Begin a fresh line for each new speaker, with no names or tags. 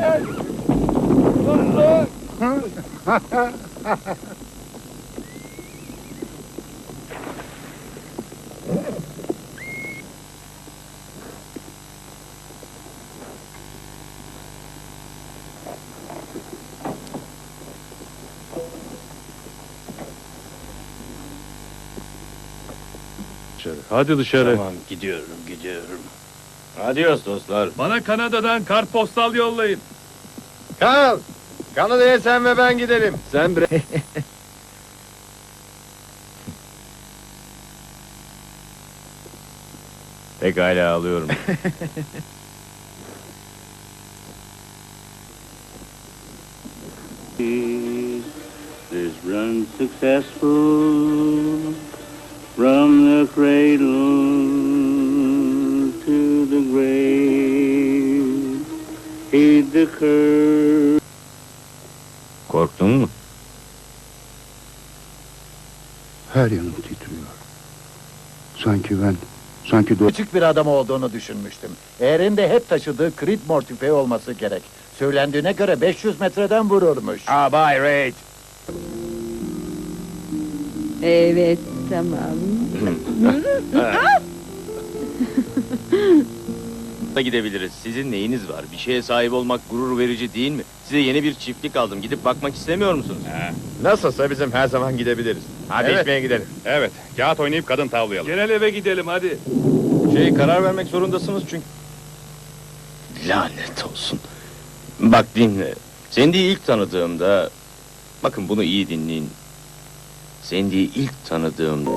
Hayır. Hayır. Hadi dışarı.
Tamam gidiyorum gidiyorum. Adios dostlar.
Bana Kanada'dan kartpostal yollayın.
Kal. Kanada'ya sen ve ben gidelim.
Sen bre...
Pekala alıyorum.
This run successful from the cradle
Korktun mu?
Her yanım titriyor. Sanki ben, sanki do-
Küçük bir adam olduğunu düşünmüştüm. Eğerinde hep taşıdığı Creedmoor tüfeği olması gerek. Söylendiğine göre 500 metreden vururmuş.
Aa Bay Reid.
Evet, tamam.
da gidebiliriz. Sizin neyiniz var? Bir şeye sahip olmak gurur verici değil mi? Size yeni bir çiftlik aldım. Gidip bakmak istemiyor musunuz?
Nasılsa bizim her zaman gidebiliriz. Hadi
Evet.
içmeye gidelim.
Evet, kağıt oynayıp kadın tavlayalım.
Genel eve gidelim hadi.
Şey karar vermek zorundasınız çünkü. Lanet olsun. Bak dinle. Sandy'yi ilk tanıdığımda... Bakın bunu iyi dinleyin. Sandy'yi ilk tanıdığımda...